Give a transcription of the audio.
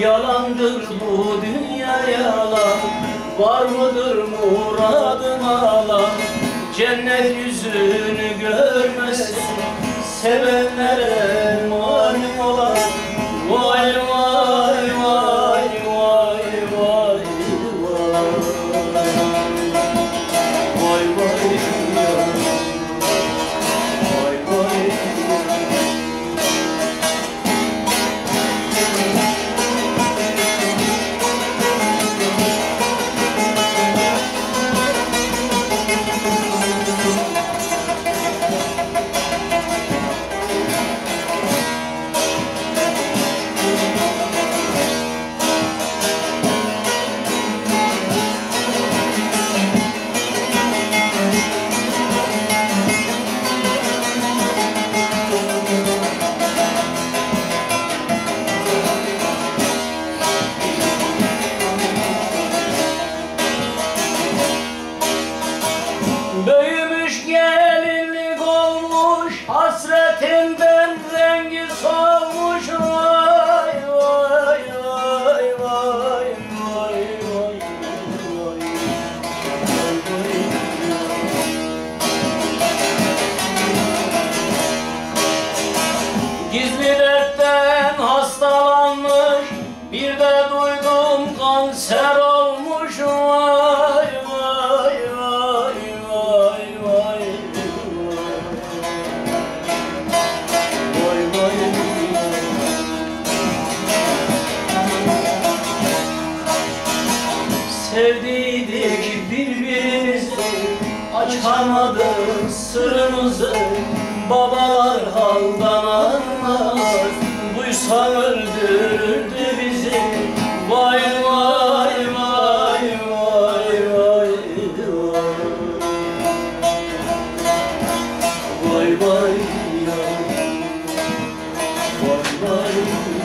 Yalandır bu dünya yalan? Var mıdır muradım alan? Cennet yüzünü görmesin Sevenlere Büyümüş gelinlik olmuş hasretinde sevdiydik birbirimizi. Açamadık sırrımızı Babalar haldan anlar Duysan öldürürdü bizi. Vay vay vay vay vay Vay. Vay vay vay vay, vay.